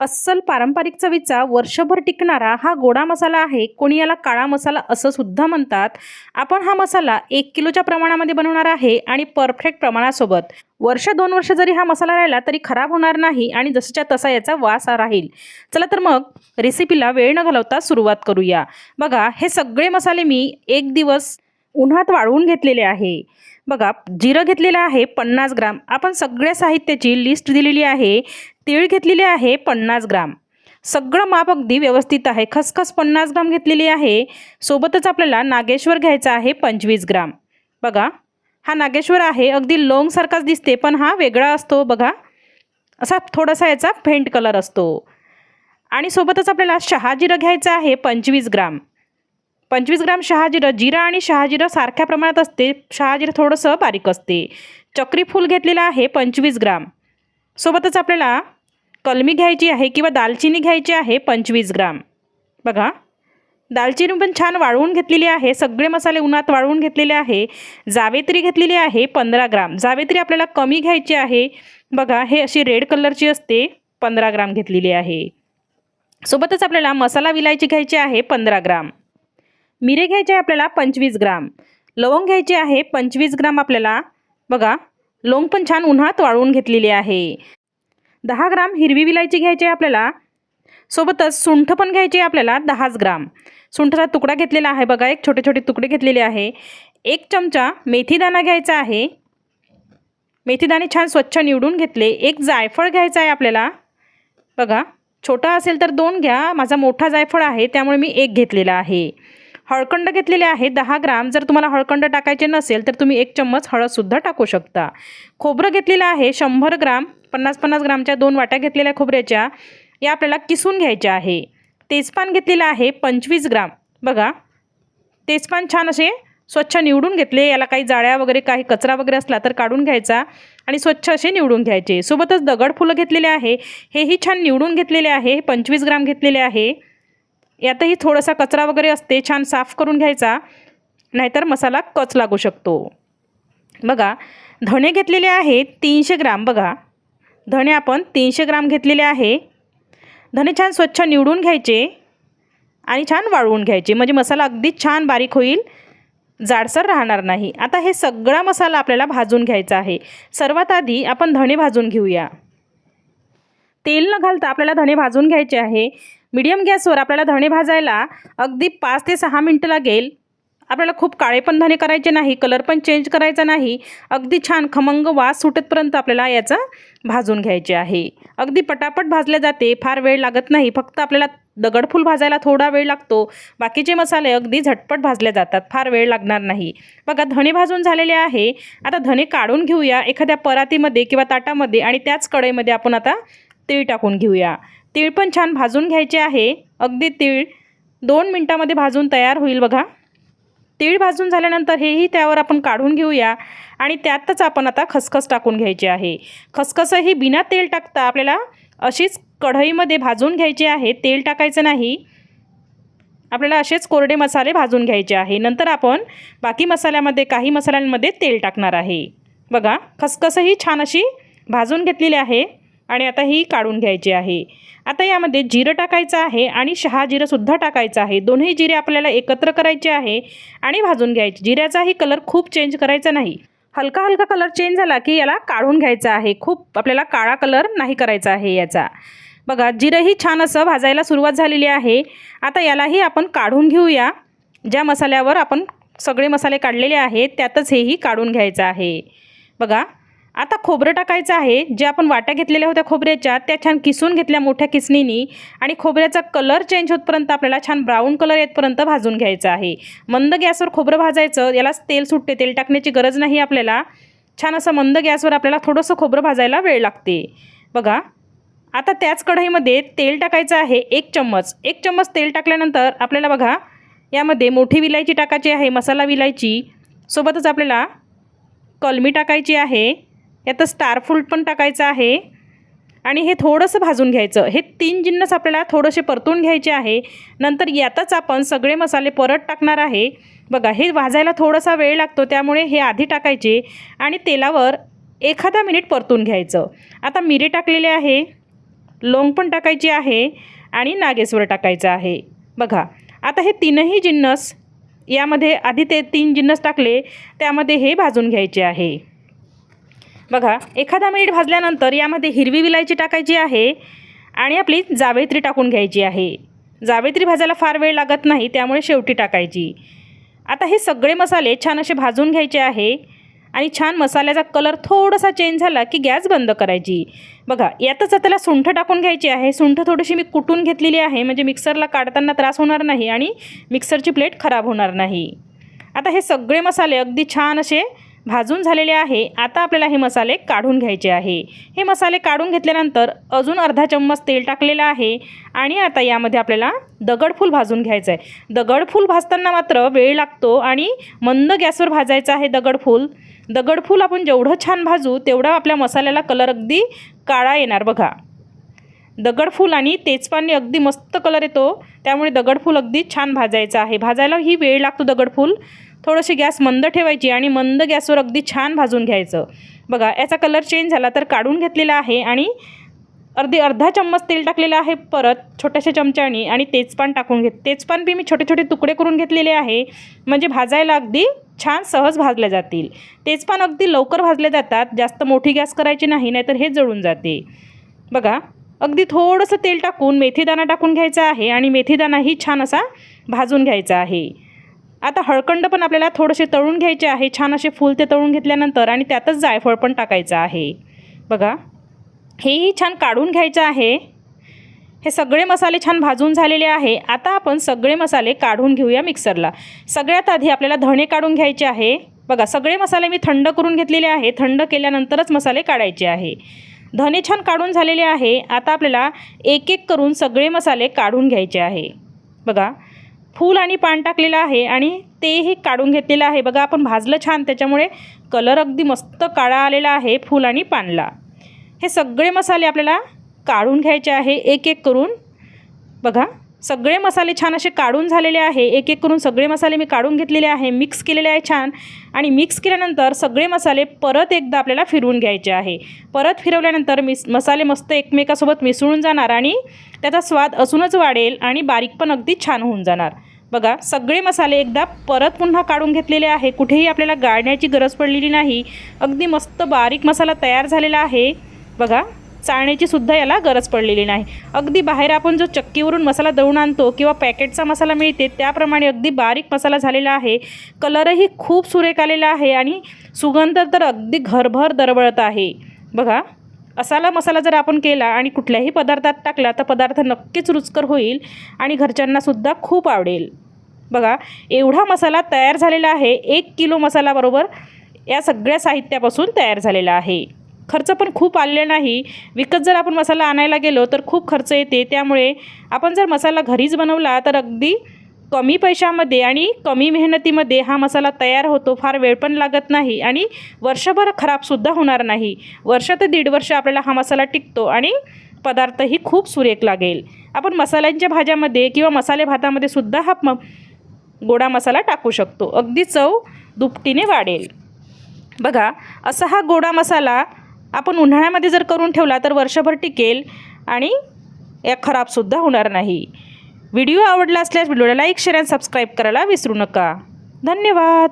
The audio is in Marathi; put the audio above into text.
अस्सल पारंपरिक चवीचा वर्षभर टिकणारा हा गोडा मसाला आहे. कोणी याला काळा मसाला असं सुद्धा म्हणतात. आपण हा मसाला एक किलोच्या प्रमाणामध्ये बनवणार आहे आणि परफेक्ट प्रमाणासोबत. वर्ष दोन वर्ष जरी हा मसाला राहिला तरी खराब होणार नाही आणि जसच्या तसा याचा वास राहील. चला तर मग रेसिपीला वेळ न घालवता सुरुवात करूया. बघा हे सगळे मसाले मी एक दिवस उन्हात वाळवून घेतलेले आहे. बघा जिरं घेतलेलं आहे पन्नास ग्राम. आपण सगळ्या साहित्याची लिस्ट दिलेली आहे. तीळ घेतलेली आहे पन्नास ग्राम. सगळं माप अगदी व्यवस्थित आहे. खसखस पन्नास ग्राम घेतलेली आहे. सोबतच आपल्याला नागेश्वर घ्यायचा आहे पंचवीस ग्राम. बघा हा नागेश्वर आहे. अगदी लोंगसारखाच दिसते पण हा वेगळा असतो बघा. असा थोडासा याचा फेंट कलर असतो. आणि सोबतच आपल्याला शहाजिरं घ्यायचं आहे पंचवीस ग्राम. पंचवीस ग्राम शहाजिरं जिरं आणि शहाजिरं सारख्या प्रमाणात असते. शहाजिरं थोडंसं बारीक असते. चक्री फूल घेतलेलं आहे पंचवीस ग्राम. सोबतच आपल्याला कलमी घ्यायची आहे किंवा दालचिनी घ्यायची आहे पंचवीस ग्राम. बघा. दालचिनी पण छान वाळवून घेतलेली आहे. सगळे मसाले उन्हात वाळवून घेतलेले आहे. जावेत्री घेतलेली आहे पंधरा ग्राम. जावेत्री आपल्याला कमी घ्यायची आहे. बघा हे अशी रेड कलरची असते. पंधरा ग्राम घेतलेली आहे. सोबतच आपल्याला मसाला विलायची घ्यायची आहे पंधरा ग्राम. मिरे घ्यायचे आहे आपल्याला पंचवीस ग्राम. लवंग घ्यायची आहे पंचवीस ग्राम आपल्याला. बघा लवंग पण छान उन्हात वाळवून घेतलेली आहे. दहा ग्राम हिरवी विलायची घ्यायची आहे आपल्याला. सोबतच सुंठ पण घ्यायची आहे आपल्याला दहाच ग्राम. सुंठाचा तुकडा घेतलेला आहे बघा एक छोटे छोटे तुकडे घेतलेले आहे. एक चमचा मेथीदाणा घ्यायचा आहे. मेथीदाणे छान स्वच्छ निवडून घेतले. एक जायफळ घ्यायचं आहे आपल्याला. बघा छोटा असेल तर दोन घ्या. माझा मोठा जायफळ आहे त्यामुळे मी एक घेतलेला आहे. हळकंड घेतलेले आहे दहा ग्राम. जर तुम्हाला हळकंड टाकायचे नसेल तर तुम्ही एक चम्मच हळदसुद्धा टाकू शकता. खोबरं घेतलेलं आहे शंभर ग्राम. पन्नास पन्नास ग्रामच्या दोन वाट्या घेतलेल्या खोबऱ्याच्या. या आपल्याला किसून घ्यायच्या आहे. तेजपान घेतलेलं आहे पंचवीस ग्राम. बघा. तेजपान छान असे स्वच्छ निवडून घेतले. याला काही जाळ्या वगैरे काही कचरा वगैरे असला तर काढून घ्यायचा आणि स्वच्छ असे निवडून घ्यायचे. सोबतच दगड फुलं घेतलेले आहे. हेही छान निवडून घेतलेले आहे. पंचवीस ग्राम घेतलेले आहे. यातही थोडासा कचरा वगैरे असते छान साफ करून घ्यायचा नाहीतर मसाला कच लागू शकतो. बघा धणे घेतलेले आहे तीनशे ग्राम बघा. धणे आपण तीनशे ग्राम घेतलेले आहे. धणे छान स्वच्छ निवडून घ्यायचे आणि छान वाळवून घ्यायचे. म्हणजे मसाला अगदी छान बारीक होईल जाडसर राहणार नाही. आता हे सगळा मसाला आपल्याला भाजून घ्यायचा आहे. सर्वात आधी आपण धणे भाजून घेऊया. तेल न घालता आपल्याला धणे भाजून घ्यायचे आहे. मीडियम गॅसवर आपल्याला धणे भाजायला अगदी पाच ते सहा मिनटं लागेल. आपल्याला खूप काळे पण धणे करायचे नाही कलर पण चेंज करायचा नाही. अगदी छान खमंग वास सुटेपर्यंत आपल्याला याचा भाजून घ्यायचे आहे. अगदी पटापट भाजले जाते फार वेळ लागत नाही. फक्त आपल्याला दगडफूल भाजायला थोडा वेळ लागतो. बाकीचे मसाले अगदी झटपट भाजले जातात फार वेळ लागणार नाही. बघा धणे भाजून झालेले आहे. आता धणे काढून घेऊया. एखाद्या परातीमध्ये किंवा ताटामध्ये आणि त्याच कढईमध्ये आपण आता तीळ टाकून घेऊया. तीळ पण छान भाजून घ्यायचे आहे. अगदी तीळ दोन मिनटामध्ये भाजून तयार होईल बघा. तीळ भाजून झाल्यानंतर हेही त्यावर आपण काढून घेऊया आणि त्यातच आपण आता खसखस टाकून घ्यायची आहे. खसखसही बिना तेल टाकता आपल्याला अशीच कढईमध्ये भाजून घ्यायची आहे. तेल टाकायचं नाही. आपल्याला असेच कोरडे मसाले भाजून घ्यायचे आहे. नंतर आपण बाकी मसाल्यामध्ये काही मसाल्यांमध्ये तेल टाकणार आहे. बघा खसखसही छान अशी भाजून घेतलेली आहे. आणि आता ही काढून घ्यायची आहे. आता यामध्ये जिरं टाकायचं आहे आणि शहा जिरंसुद्धा टाकायचं आहे. दोन्ही जिरे आपल्याला एकत्र करायचे आहे आणि भाजून घ्यायचे. जिऱ्याचाही कलर खूप चेंज करायचा नाही. हलका हलका कलर चेंज झाला की याला काढून घ्यायचा आहे. खूप आपल्याला काळा कलर नाही करायचा आहे याचा. बघा जिरंही छान असं भाजायला सुरुवात झालेली आहे. आता यालाही आपण काढून घेऊया. ज्या मसाल्यावर आपण सगळे मसाले काढलेले आहेत त्यातच हेही काढून घ्यायचं आहे. बघा आता खोबरं टाकायचं आहे. जे आपण वाट्या घेतलेल्या होत्या खोबऱ्याच्या त्या छान किसून घेतल्या मोठ्या किसणीनी. आणि खोबऱ्याचा कलर चेंज होतपर्यंत आपल्याला छान ब्राऊन कलर येतपर्यंत भाजून घ्यायचं आहे. मंद गॅसवर खोबरं भाजायचं याला तेल सुटते. तेल टाकण्याची गरज नाही आपल्याला. छान असं मंद गॅसवर आपल्याला थोडंसं खोबरं भाजायला वेळ लागते. बघा. आता त्याच कढईमध्ये तेल टाकायचं आहे एक चम्मच. एक चम्मच तेल टाकल्यानंतर आपल्याला बघा यामध्ये मोठी विलायची टाकायची आहे मसाला विलायची. सोबतच आपल्याला कलमी टाकायची आहे. यात स्टारफ्रूट पण टाकायचं आहे. आणि हे थोडंसं भाजून घ्यायचं. हे तीन जिन्नस आपल्याला थोडेसे परतून घ्यायचे आहे. नंतर यातच आपण सगळे मसाले परत टाकणार आहे. बघा हे भाजायला थोडासा वेळ लागतो त्यामुळे हे आधी टाकायचे आणि तेलावर एखादा मिनिट परतून घ्यायचं. आता मिरे टाकलेले आहे. लोंग पण टाकायची आहे आणि नागेश्वर टाकायचं आहे. बघा आता हे तीनही जिन्नस यामध्ये आधी ते तीन जिन्नस टाकले त्यामध्ये हे भाजून घ्यायचे आहे. बघा एखादा मिनिट भाजल्यानंतर यामध्ये हिरवी विलायची टाकायची आहे आणि आपली जावेत्री टाकून घ्यायची आहे. जावेत्री भाजायला फार वेळ लागत नाही त्यामुळे शेवटी टाकायची. आता हे सगळे मसाले छान असे भाजून घ्यायचे आहे आणि छान मसाल्याचा कलर थोडासा चेंज झाला की गॅस बंद करायची. बघा यातच त्याला सुंठ टाकून घ्यायची आहे. सुंठ थोडीशी मी कुटून घेतलेली आहे म्हणजे मिक्सरला काढताना त्रास होणार नाही आणि मिक्सरची प्लेट खराब होणार नाही. आता हे सगळे मसाले अगदी छान असे भाजून झालेले आहे. आता आपल्याला हे मसाले काढून घ्यायचे आहे. हे मसाले काढून घेतल्यानंतर अजून अर्धा चम्मच तेल टाकलेलं आहे. आणि आता यामध्ये आपल्याला दगडफूल भाजून घ्यायचं आहे दगडफूल भाजताना मात्र वेळ लागतो आणि मंद गॅसवर भाजायचं आहे दगडफूल दगडफूल आपण जेवढं छान भाजू तेवढा आपल्या मसाल्याला कलर अगदी काळा येणार बघा. दगडफूल आणि तेजपानने अगदी मस्त कलर येतो. त्यामुळे दगडफूल अगदी छान भाजायचं आहे. भाजायला ही वेळ लागतो दगडफूल थोडीशी गॅस मंद ठेवायची आणि मंद गॅसवर अगदी छान भाजून घ्यायचं. बघा याचा कलर चेंज झाला तर काढून घेतलेला आहे आणि अर्धी अर्धा चम्मच तेल टाकलेलं आहे परत छोट्याशा चमच्याने आणि तेजपान टाकून घेत तेजपान बी मी छोटे छोटे तुकडे करून घेतलेले आहे. म्हणजे भाजायला अगदी छान सहज भाजले जातील. तेजपान अगदी लवकर भाजले जातात जास्त मोठी गॅस करायची नाही नाहीतर हे जळून जाते. बघा अगदी थोडंसं तेल टाकून मेथीदाणा टाकून घ्यायचा आहे आणि मेथीदाणाही छान असा भाजून घ्यायचा आहे. आता हळकंड पण आपल्याला थोडेसे तळून घ्यायचे आहे. छान असे फूल ते तळून घेतल्यानंतर आणि त्यातच जायफळ पण टाकायचं आहे. बघा. हेही छान काढून घ्यायचं आहे. हे सगळे मसाले छान भाजून झालेले आहे. आता आपण सगळे मसाले काढून घेऊया मिक्सरला. सगळ्यात आधी आपल्याला धणे काढून घ्यायचे आहे. बघा सगळे मसाले मी थंड करून घेतलेले आहे. थंड केल्यानंतरच मसाले काढायचे आहे. धने छान काढून झालेले आहे. आता आपल्याला एक एक करून सगळे मसाले काढून घ्यायचे आहे. बघा. फूल आणि पान टाकलेलं आहे आणि तेही काढून घेतलेलं आहे. बघा आपण भाजलं छान. त्याच्यामुळे कलर अगदी मस्त काळा आलेला आहे फूल आणि पानला. हे सगळे मसाले आपल्याला काढून घ्यायचे आहे एक एक करून. बघा. सगळे मसाले छान असे काढून झालेले आहे. एक एक करून सगळे मसाले मी काढून घेतलेले आहे. मिक्स केलेले आहे छान. आणि मिक्स केल्यानंतर सगळे मसाले परत एकदा आपल्याला फिरवून घ्यायचे आहे. परत फिरवल्यानंतर मिस मसाले मस्त एकमेकासोबत मिसळून जाणार आणि त्याचा स्वाद असूनच वाढेल आणि बारीक पण अगदी छान होऊन जाणार. बघा सगळे मसाले एकदा परत पुन्हा काढून घेतलेले आहे. कुठेही आपल्याला गाळण्याची गरज पडलेली नाही. अगदी मस्त बारीक मसाला तयार झालेला आहे. बघा चाळण्याची सुद्धा याला गरज पडलेली नाही. अगदी बाहेर आपण जो चक्कीवरून मसाला दळून आणतो किंवा पॅकेटचा मसाला मिळते त्याप्रमाणे अगदी बारीक मसाला झालेला आहे. कलरही खूप सुरेख आलेला आहे आणि सुगंध तर अगदी घरभर दरवळत आहे. बघा असाला मसाला जर आपण केला आणि कुठल्याही पदार्थात टाकला तर पदार्थ नक्कीच रुचकर होईल आणि घरच्यांनासुद्धा खूप आवडेल. बघा एवढा मसाला तयार झालेला आहे एक किलो मसाला बरोबर या सगळ्या साहित्यापासून तयार झालेला आहे. खर्च पण खूप आलेला नाही. विकत जर आपण मसाला आणायला गेलो तर खूप खर्च येते. त्यामुळे आपण जर मसाला घरीच बनवला तर अगदी कमी पैशामध्ये आणि कमी मेहनतीमध्ये हा मसाला तयार होतो. फार वेळ पण लागत नाही आणि वर्षभर खराबसुद्धा होणार नाही. वर्ष ते दीड वर्ष आपल्याला हा मसाला टिकतो आणि पदार्थही खूप सुरेख लागेल. आपण मसाल्यांच्या भाज्यामध्ये किंवा मसाले भातामध्ये सुद्धा हा म गोडा मसाला टाकू शकतो. अगदी चव दुपटीने वाढेल. बघा असा हा गोडा मसाला आपण उन्हाळ्यामध्ये जर करून ठेवला तर वर्षभर टिकेल आणि या खराबसुद्धा होणार नाही. व्हिडिओ आवडला असल्यास व्हिडिओला लाईक शेअर आणि सबस्क्राईब करायला विसरू नका. धन्यवाद.